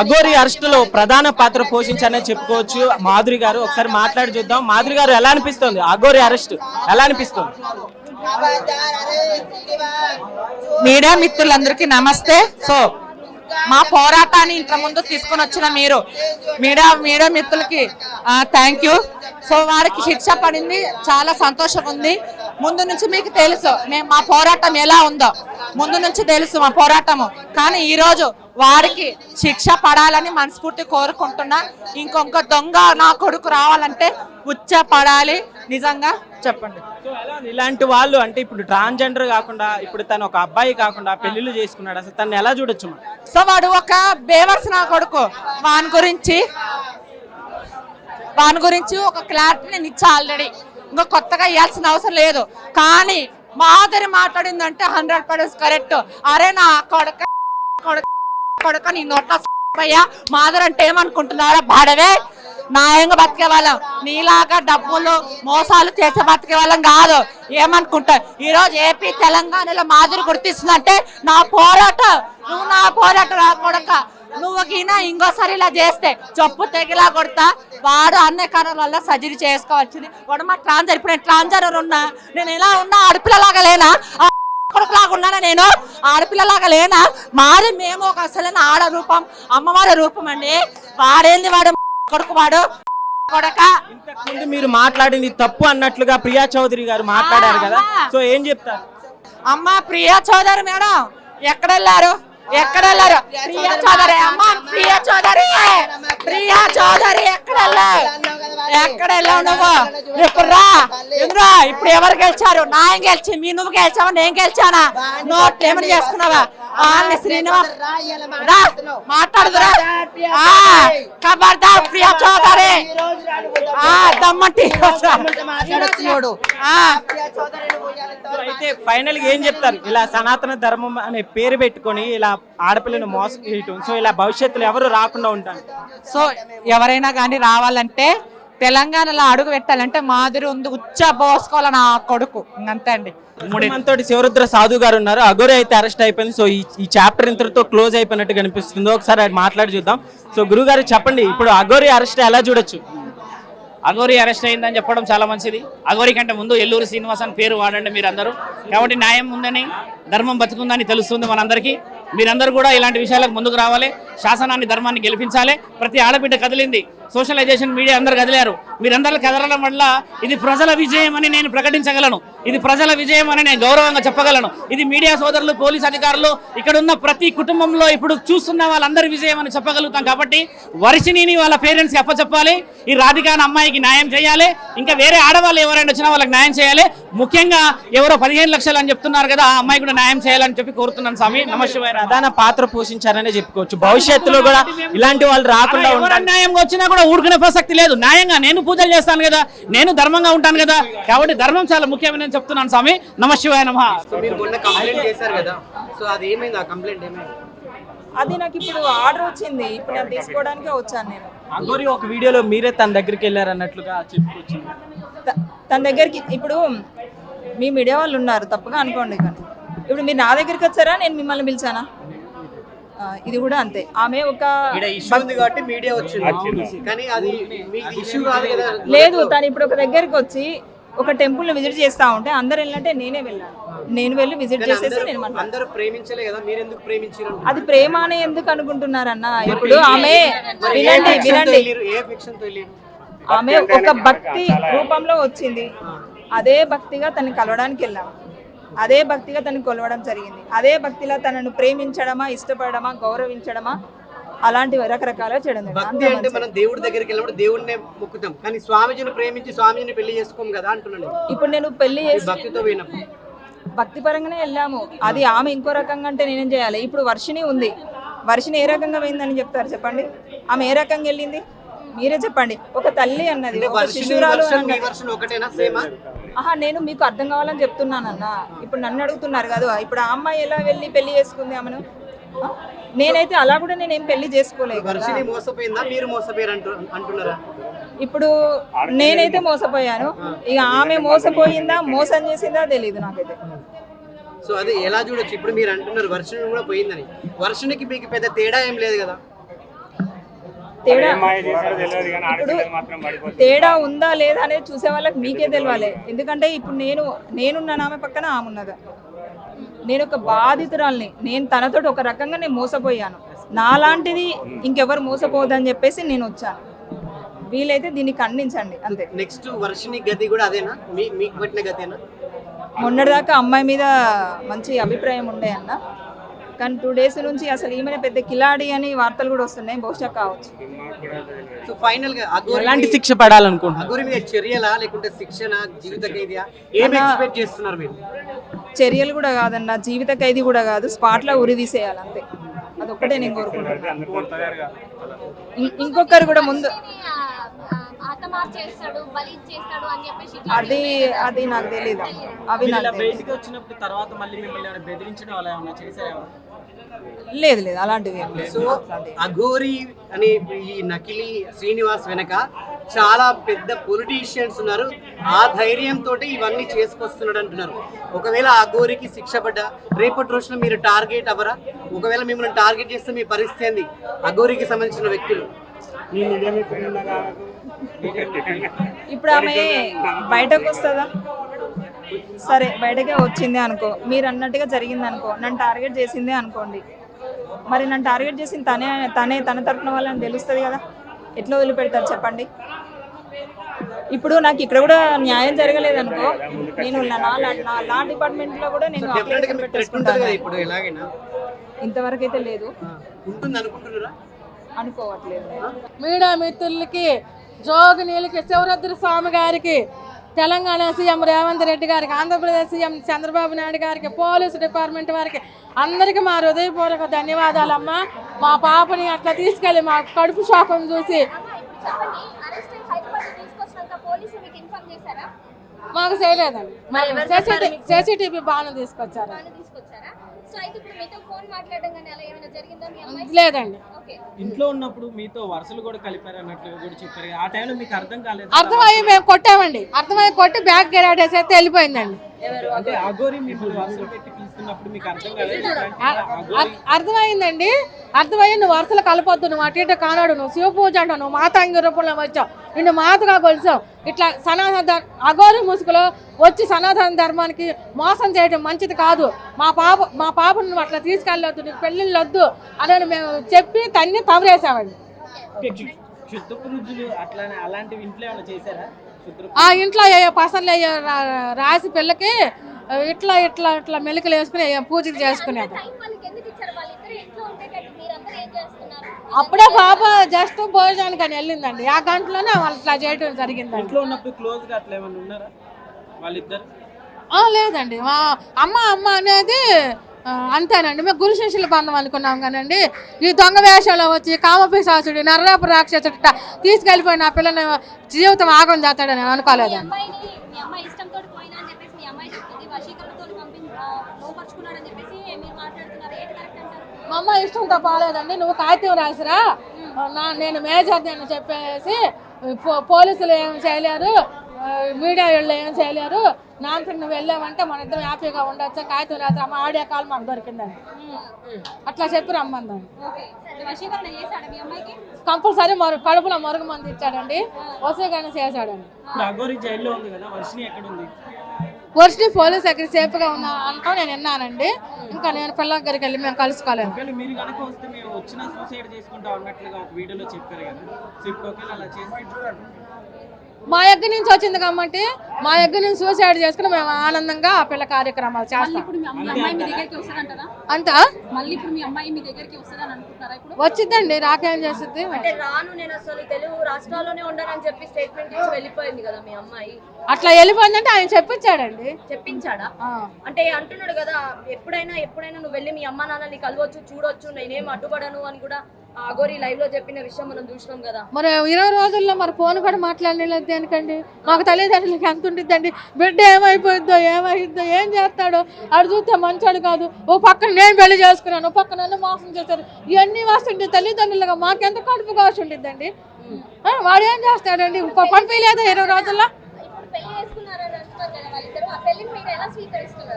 అఘోరి అరెస్టులో ప్రధాన పాత్ర పోషించారని చెప్పుకోవచ్చు. మాధురి గారు ఒకసారి మాట్లాడి చూద్దాం. మాధురి గారు ఎలా అనిపిస్తుంది? అఘోరి అరెస్ట్ ఎలా అనిపిస్తుంది? మీడియా మిత్రులందరికీ నమస్తే. సో మా పోరాటాన్ని ఇంత ముందు తీసుకొని వచ్చిన మీరు. మీడియా మీడియా మిత్రులకి థ్యాంక్ యూ సో వారికి శిక్ష పడింది చాలా సంతోషం ఉంది. ముందు నుంచి మీకు తెలుసు మేము మా పోరాటం ఎలా ఉందో. ముందు నుంచి తెలుసు మా పోరాటము. కానీ ఈరోజు వారికి శిక్ష పడాలని మనస్ఫూర్తి కోరుకుంటున్నా. ఇంకొక దొంగ నా కొడుకు రావాలంటే ఉచ్చ పడాలి నిజంగా చెప్పండి. ఇలాంటి వాళ్ళు అంటే ఇప్పుడు ట్రాన్స్జెండర్ కాకుండా ఇప్పుడు తను ఒక అబ్బాయి కాకుండా పెళ్ళిళ్ళు చేసుకున్నాడు. అసలు తను ఎలా చూడొచ్చు మనం? సో వాడు ఒక బేవర్స్ నా కొడుకు. వాని గురించి వాని గురించి ఒక క్లారిటీ నేను ఇచ్చా ఆల్రెడీ ఇంకా కొత్తగా ఇవ్వాల్సిన అవసరం లేదు. కానీ మాదిరి మాట్లాడిందంటే హండ్రెడ్ పర్సెంట్ కరెక్ట్. అరే నా కొడక కొడక కొడక నీ నోట్ల అయ్యా మాదిరి అంటే ఏమనుకుంటున్నారా? బాడవే. న్యాయంగా బతికే వాళ్ళం నీలాగా డబ్బులు మోసాలు చేసే బతికే వాళ్ళం కాదు. ఏమనుకుంటా ఈరోజు ఏపీ తెలంగాణలో మాదిరి గుర్తిస్తుందంటే నా పోరాటం. నువ్వు నా పోరాటం రాకూడక నువ్వు గిన ఇంకోసారి ఇలా చేస్తే చెప్పు తెగిలా కొడతా. వాడు అన్ని కారణాల వల్ల సర్జరీ చేసుకోవాల్సింది. వాడు మా ట్రాన్జర్ ఇప్పుడు నేను ట్రాన్జర్ ఉన్నా. నేను ఇలా ఉన్నా ఆడపిల్లలాగా లేనా? కొడుకులాగా ఉన్నానా నేను? ఆడపిల్లలాగా లేనా? మాది మేము ఒక అసలైన ఆడ రూపం అమ్మవారి రూపం అండి. వాడేంది వాడు? కొడుకు వాడు కొడక. ఇంతకు ముందు మీరు మాట్లాడింది తప్పు అన్నట్లుగా ప్రియా చౌదరి గారు మాట్లాడారు కదా. సో ఏం చెప్తారు? అమ్మ ప్రియా చౌదరి మేడం ఎక్కడ వెళ్ళారు ఎక్కడ వెళ్ళారు ప్రియా చౌదరి అమ్మ ప్రియా చౌదరి ప్రియా చౌదరి ఎక్కడ వెళ్ళావు ఎక్కడ వెళ్ళావు నువ్వు? ఇప్పుడు రా. ఎందురా ఇప్పుడు ఎవరు గెలిచారు? నాయం గెలిచి మీ నువ్వు గెలిచావా? నేను గెలిచానా? నోట్లు ఏమని చేసుకున్నావా? వాళ్ళని శ్రీనివాస్ రా మాట్లాడుదురా. ఆ, ఖబర్దార్ ప్రియా చౌదరి. ఆ దమ్మంటి మాట్లాడుతున్నాడు ఆ. సో అయితే ఫైనల్గా ఏం చెప్తారు? ఇలా సనాతన ధర్మం అనే పేరు పెట్టుకొని ఇలా ఆడపిల్లని మోసం చేయటం సో ఇలా భవిష్యత్తులో ఎవరు రాకుండా ఉంటారు? సో ఎవరైనా కానీ రావాలంటే తెలంగాణలో అడుగు పెట్టాలంటే మాదిరి ఉంది. ఉచ్చ పోసుకోవాలి నా కొడుకు. ఇంకంతే అండి. శివరుద్ర సాధు గారు ఉన్నారు. అగోరి అయితే అరెస్ట్ అయిపోయింది. సో ఈ చాప్టర్ ఇంతటితో క్లోజ్ అయిపోయినట్టు కనిపిస్తుంది. ఒకసారి అది మాట్లాడి చూద్దాం. సో గురువు గారు చెప్పండి ఇప్పుడు అగోరి అరెస్ట్ ఎలా చూడొచ్చు? అఘోరి అరెస్ట్ అయిందని చెప్పడం చాలా మంచిది. అఘోరి కంటే ముందు ఎల్లూరు శ్రీనివాస్ అని పేరు వాడండి మీరందరూ. కాబట్టి న్యాయం ఉందని ధర్మం బతుకుందని తెలుస్తుంది మనందరికీ. మీరందరూ కూడా ఇలాంటి విషయాలకు ముందుకు రావాలి. శాసనాన్ని ధర్మాన్ని గెలిపించాలి. ప్రతి ఆడబిడ్డ కదిలింది. సోషలైజేషన్ మీడియా అందరు కదిలారు. మీరందరూ కదలడం వల్ల ఇది ప్రజల విజయం అని నేను ప్రకటించగలను. ఇది ప్రజల విజయం అని నేను గౌరవంగా చెప్పగలను. ఇది మీడియా సోదరులు పోలీస్ అధికారులు ఇక్కడ ఉన్న ప్రతి కుటుంబంలో ఇప్పుడు చూస్తున్న వాళ్ళందరి విజయం అని చెప్పగలుగుతాం కాబట్టి వర్షిణిని వాళ్ళ పేరెంట్స్కి అప్పచెప్పాలి. ఈ రాధికాన అమ్మాయికి న్యాయం చేయాలి. ఇంకా వేరే ఆడవాళ్ళు ఎవరైనా వచ్చినా వాళ్ళకి న్యాయం చేయాలి. ముఖ్యంగా ఎవరో పదిహేను లక్షలు అని చెప్తున్నారు కదా ఆ అమ్మాయి కూడా న్యాయం చేయాలని చెప్పి కోరుతున్నాను స్వామి. నమశివాయ ప్రధాన పాత్ర పోషించారనే చెప్పుకోవచ్చు. భవిష్యత్తులో కూడా ఇలాంటి వాళ్ళు రాకుండా అన్యాయంగా వచ్చినా కూడా ఊరుకునే ప్రసక్తి లేదు. న్యాయంగా నేను పూజలు చేస్తాను కదా నేను ధర్మంగా ఉంటాను కదా. కాబట్టి ధర్మం చాలా ముఖ్యమని నేను చెప్తున్నాను స్వామి. నమశివాయ నమ. మీరు మొన్న కంప్లైంట్ చేశారు కదా. సో అది ఏమైంది? ఆ కంప్లైంట్ ఏమైంది? అది నాకు ఇప్పుడు ఆర్డర్ వచ్చింది. ఇప్పుడు నేను తీసుకోవడానికే వచ్చాను నేను. అగోరి ఒక వీడియోలో మీరే తన దగ్గరికి వెళ్ళారు అన్నట్లుగా తన దగ్గరికి ఇప్పుడు మీ మీడియా వాళ్ళు ఉన్నారు. తప్పుగా అనుకోండి కానీ. ఇప్పుడు మీరు నా దగ్గరికి వచ్చారా? నేను మిమ్మల్ని పిలిచానా? ఇది కూడా అంతే. ఆమె ఒక ఇక్కడ ఇష్యూ ఉంది కాబట్టి మీడియా వచ్చింది. కానీ అది మీకు ఇష్యూ కాదు కదా. లేదు తను ఇప్పుడు ఒక దగ్గరికి వచ్చి ఒక టెంపుల్ విజిట్ చేస్తా ఉంటే అందరు వెళ్ళినట్టే నేనే వెళ్ళాను నేను వెళ్ళి విజిట్ చేసేసి నేను మాట్లాడాను అందరూ ప్రేమించలే కదా మీరు ఎందుకు ప్రేమించారు అది ప్రేమ అని ఎందుకు అనుకుంటున్నారన్న? ఇప్పుడు ఆమె వినండి వినండి. ఏ ఫిక్షన్తో వెళ్ళారు ఆమె ఒక భక్తి రూపంలో వచ్చింది. అదే భక్తిగా తనని కలవడానికి వెళ్ళాం. అదే భక్తిగా తనని కొలవడం జరిగింది. అదే భక్తిలో తనను ప్రేమించడమా ఇష్టపడమా గౌరవించడమా అలాంటివి రకరకాలుగా చేయడం. భక్తి అంటే. మనం దేవుడి దగ్గరికి వెళ్ళినప్పుడు దేవుడినే మొక్కుతాం. కానీ స్వామిజీని ప్రేమించి స్వామిజీని పెళ్ళి చేసుకోం కదా అంటున్నాను ఇప్పుడు నేను పెళ్ళి భక్తితో పోయినప్పుడు. భక్తి పరంగానే వెళ్ళాము. అది ఆమె ఇంకో రకంగా అంటే నేనేం చేయాలి? ఇప్పుడు వర్షిని ఉంది. వర్షిని ఏ రకంగా పోయిందని చెప్తారు చెప్పండి? ఆమె ఏ రకంగా వెళ్ళింది? మీరే చెప్పండి. ఒక తల్లి అన్నది ఒక శిశురాలు ఆహా నేను మీకు అర్థం కావాలని చెప్తున్నానన్న ఇప్పుడు నన్ను అడుగుతున్నారు కదా ఇప్పుడు ఆ అమ్మాయి ఎలా వెళ్ళి పెళ్ళి చేసుకుంది ఆమెను? నేనైతే అలా కూడా నేనేం పెళ్ళి చేసుకోలేదు మోసపోయిందా? మీరు అంటున్నారా? ఇప్పుడు నేనైతే మోసపోయాను. ఇక ఆమె మోసపోయిందా మోసం చేసిందా తెలియదు నాకైతే. సో అది ఎలా చూడొచ్చు? ఇప్పుడు మీరు అంటున్నారు వర్షం కూడా పోయిందని. వర్షనికి మీకు పెద్ద తేడా ఏం లేదు కదా? తేడా ఇప్పుడు తేడా ఉందా లేదా అనేది చూసే వాళ్ళకి మీకే తెలియాలి ఎందుకంటే ఇప్పుడు నేను నేనున్న ఆమె పక్కన ఆమె ఉన్నదా. నేను ఒక బాధితురాల్ని. నేను తనతోటి ఒక రకంగా నేను మోసపోయాను. నాలాంటిది ఇంకెవరు మోసపోవద్దని చెప్పేసి నేను వచ్చాను. వీలైతే దీన్ని ఖండించండి అంతే. నెక్స్ట్ వర్షిని గతి కూడా అదేనా? మీకు పట్టిన గతేనా? మొన్నటిదాకా అమ్మాయి మీద మంచి అభిప్రాయం ఉండే అన్న. కానీ టూ డేస్ నుంచి అసలు ఈమె పెద్ద కిలాడి అని వార్తలు కూడా వస్తున్నాయి. బహుశా కావచ్చు. సో ఫైనల్గా అగోరి ఎలాంటి శిక్ష పడాలనుకుంటున్నారు? అగోరి మీద చర్యలా లేకుంటే శిక్షణ జీవిత ఖైదీయా? ఏం ఎక్స్పెక్ట్ చేస్తున్నారు మీరు? చర్యలు కూడా కాదన్న జీవిత ఖైదీ కూడా కాదు స్పాట్లో ఉరి తీసేయాలి అంతే. అదొక్కటే నేను కోరుకుంటున్నాను ఇంకొకరు కూడా ముందు హతమార్ చేస్తాడు బలి చేస్తాడు అని చెప్పేసి ఇట్లా అది అది నాకు తెలియదు అవి నాకు తెలియదు బయటికి వచ్చినప్పుడు తర్వాత మళ్ళీ మిమ్మల్ని ఏమైనా బెదిరించడం అలా ఏమైనా చేశారా? లేదు లేదు అలాంటివి ఏం లేదు. సో అట్లాంటివి. అఘోరి అనే ఈ నకిలీ శ్రీనివాస్ వెనక చాలా పెద్ద పొలిటీషియన్స్ ఉన్నారు. ఆ ధైర్యంతో ఇవన్నీ చేసుకొస్తున్నాడు అంటున్నారు. ఒకవేళ ఆ అఘోరికి శిక్ష పడ్డా రేపటి రోజున మీరు టార్గెట్ అవ్వరా? ఒకవేళ మిమ్మల్ని టార్గెట్ చేస్తే మీ పరిస్థితి ఏంది? అఘోరికి సంబంధించిన వ్యక్తులు. ఇప్పుడు ఆమె బయటకు వస్తుందా? సరే బయటకే వచ్చింది అనుకో. మీరు అన్నట్టుగా జరిగింది అనుకో. నన్ను టార్గెట్ చేసిందే అనుకోండి. మరి నన్ను టార్గెట్ చేసింది తనే తనే తన తరపున వాళ్ళని తెలుస్తుంది కదా. ఎట్లా వదిలిపెడతారు చెప్పండి. ఇప్పుడు నాకు ఇక్కడ కూడా న్యాయం జరగలేదు అనుకో. నేను నా లా డిపార్ట్మెంట్లో కూడా నేను ఇంతవరకు అయితే లేదు. అనుకోవట్లేదు. మీడియా మిత్రులకి జోగినీలకి శివరుద్ర స్వామి గారికి తెలంగాణ సీఎం రేవంత్ రెడ్డి గారికి ఆంధ్రప్రదేశ్ సీఎం చంద్రబాబు నాయుడు గారికి పోలీసు డిపార్ట్మెంట్ వారికి అందరికీ మా హృదయపూర్వక ధన్యవాదాలమ్మా. మా పాపని అట్లా తీసుకెళ్ళి మా కడుపు షాకం చూసి మీకు చేయలేదండి. సీసీటీవీ బాగా తీసుకొచ్చారు? అయితే లేదండి. ఓకే. ఇంట్లో ఉన్నప్పుడు మీతో వరుసలు కూడా కలిపారు కూడా చెప్పారు. ఆ టైంలో మీకు అర్థం కాలేదు అర్థమయ్యి మేము కొట్టామండి. అర్థమయ్యి కొట్టి బ్యాగ్ గెరాటేసేస్తే వెళ్ళిపోయిందండి. అంటే అగోరి మీకు వరుసలు పెట్టి పిలుస్తున్నప్పుడు మీకు అర్థం కాలేదు. అర్- అర్థమైందండి. అర్థమయ్యి నువ్వు వరుసలు కలపొద్దు నువ్వు అటు ఇటు కానాడు నువ్వు శివ పూజ అంటావు నువ్వు మాతాంగి రూపంలో వచ్చావు నిన్ను మాతగా కొలిచావు. ఇట్లా సనాతన అఘోరి ముసుగులో వచ్చి సనాతన ధర్మానికి మోసం చేయడం మంచిది కాదు. మా పాప మా పాపను నువ్వు అట్లా తీసుకెళ్ళొద్దు నీకు పెళ్ళిళ్ళు వద్దు అని మేము చెప్పి తన్ని తమరేసామండి ఆ ఇంట్లో పసర్లు ఏ రా- రాసి పిల్లకి ఇట్లా ఇట్లా ఇట్లా మెలికలు వేసుకుని ఏ పూజలు చేసుకునేది. అప్పుడే పాప జస్ట్ భోజనానికి అని వెళ్ళిందండి. ఆ గంటలోనే వాళ్ళు ఇట్లా చేయడం జరిగిందండి. ఇంట్లో ఉన్నప్పుడు క్లోజ్గా అట్లా ఏమైనా ఉన్నారా? వాళ్ళిద్దరు? ఆ, లేదండి. మా అమ్మ అమ్మ అనేది అంతేనండి. మేము గురు శిష్యుల బంధం అనుకున్నాం కానండి. ఈ దొంగ వేషంలో వచ్చి కామపిశాసుడు నర్రాపు రాక్షసుడు తీసుకెళ్ళిపోయిన ఆ పిల్లని జీవితం ఆగం చేస్తాడని అనుకోలేదండి అమ్మాయిని మీ అమ్మాయి ఇష్టంతో పోయినా అని చెప్పేసి మీ అమ్మాయి చెప్తుంది వశీకరణతో పంపి లోపరుచుకున్నాడని చెప్పేసి మీరు మాట్లాడుతున్నారు ఏంటి కరెక్ట్ అంటారు మా అమ్మ ఇష్టంతో పోలేదండి నువ్వు కాగితం రాసిరా? నా నేను మేజర్ అని చెప్పేసి పో- పోలీసులు ఏం చేయలేరు మీడియా వాళ్ళు ఏం చేయలేరు. నాతో నువ్వు వెళ్ళావంటే మన ఇద్దరం హ్యాపీగా ఉండొచ్చు? కాగితం రాసి అమ్మ ఆడియో కాల్ మాకు దొరికిందండి. అట్లా చెప్పి అమ్మాయికి? కంపల్సరీ మరు కడుపులో మరుగు మంది ఇచ్చాడండి. వసీకరణ చేశాడండి. ఇప్పుడు పోలీస్ దగ్గర సేఫ్గా ఉన్నా అంటా నేను విన్నానండి. ఇంకా నేను పిల్లల దగ్గరికి వెళ్ళి మేము కలుసుకోలేదు ఒకవేళ మీరు మా దగ్గర నుంచి వచ్చింది కాబట్టి మా దగ్గర నుంచి సూసైడ్ చేసుకుని మేము ఆనందంగా ఆ పిల్ల కార్యక్రమాలు చేస్తాం. ఇప్పుడు మీ అమ్మాయి అమ్మాయి మీ దగ్గరికి వస్తుందంటారా అంతా? మళ్ళీ ఇప్పుడు మీ అమ్మాయి మీ దగ్గరికి వస్తుందని అనుకుంటున్నారా ఇప్పుడు? వచ్చిందండి రాకేం చేస్తుంది? అంటే రాను నేను అసలు తెలుగు రాష్ట్రాల్లోనే ఉండనని చెప్పి స్టేట్మెంట్ ఇచ్చి వెళ్ళిపోయింది కదా మీ అమ్మాయి. అట్లా వెళ్ళిపోయిందంటే ఆయన చెప్పించాడండి. చెప్పించాడా? ఆ. అంటే అంటున్నాడు కదా ఎప్పుడైనా ఎప్పుడైనా నువ్వు వెళ్ళి మీ అమ్మ నాన్నని కలవచ్చు చూడొచ్చు నేనేం అడ్డుపడను అని కూడా అగోరి లైవ్లో చెప్పిన విషయం మనం చూసినాం కదా. మరి ఇరవై రోజుల్లో మరి ఫోన్ కూడా మాట్లాడలేదు దేనికండి? మాకు తల్లిదండ్రులకి ఎంత ఉంటుందండి బిడ్డ ఏమైపోయిద్దో ఏమైద్దో ఏం చేస్తాడో? ఆడు చూస్తే మంచోడు కాదు. ఓ పక్కన నేను పెళ్ళి చేసుకున్నాను ఓ పక్కన నన్ను మోసం చేశారు. ఇవన్నీ వస్తుంటే తల్లిదండ్రులుగా మాకెంత కడుపు కావచ్చు ఉంటుందండి వాడు ఏం చేస్తాడండి? పంపించలేదా ఇరవై రోజుల్లో?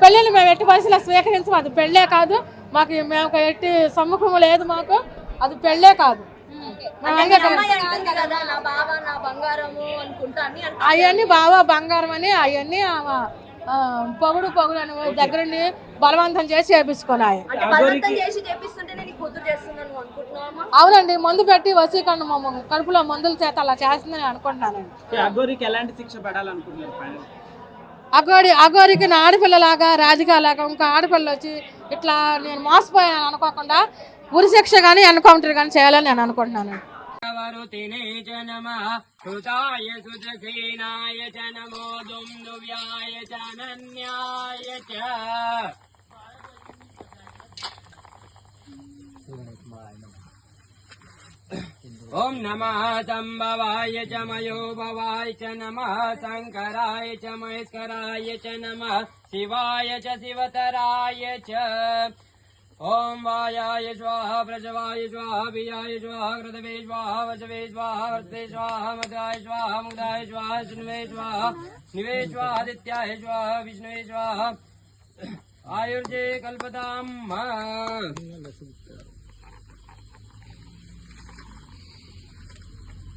పెళ్ళిని మేము ఎట్టి పరిస్థితుల్లో స్వీకరించము. అది పెళ్ళే కాదు. మాకు మేము ఎట్టి సమ్ముఖం లేదు మాకు. అది పెళ్ళే కాదు. బావ. అవన్నీ బాగా బంగారం అని అవన్నీ పొగుడు పొగుడు అని దగ్గరుండి బలవంతం చేసి చేపించుకున్నాయి అవునండి మందు పెట్టి వసీకరణ కడుపులో మందుల చేత అలా చేస్తుందని అనుకుంటున్నానండి final? అగోరి అగోరికి నా ఆడపిల్లలాగా రాధికలాగా ఇంకా ఆడపిల్ల వచ్చి ఇట్లా నేను మోసపోయాను అనుకోకుండా ఉరిశిక్ష కానీ ఎన్కౌంటర్ కానీ చేయాలని నేను అనుకుంటున్నాను. వరుతినే చ నమః సుజసేనాయ చ నమో దుందువ్యాయ చ అనన్యాయ చ. ఓం నమ సంభవాయ చ మయోభవాయ చ నమ శంకరాయ చ మహేశ్వరాయ చ నమ శివాయ చ శివతరాయ చ. ओम वायाय स्वाहा प्रजवाय स्वाहा बीजाय स्वाहा कृतवे स्वाहा वचवे स्वाहा वर्ते स्वाहा मदाय स्वाहा मुदाय स्वाहा शृणवे स्वाहा निवे स्वाहा दित्याय स्वाहा विष्णवे स्वाहा आयुर्जे कल्पताम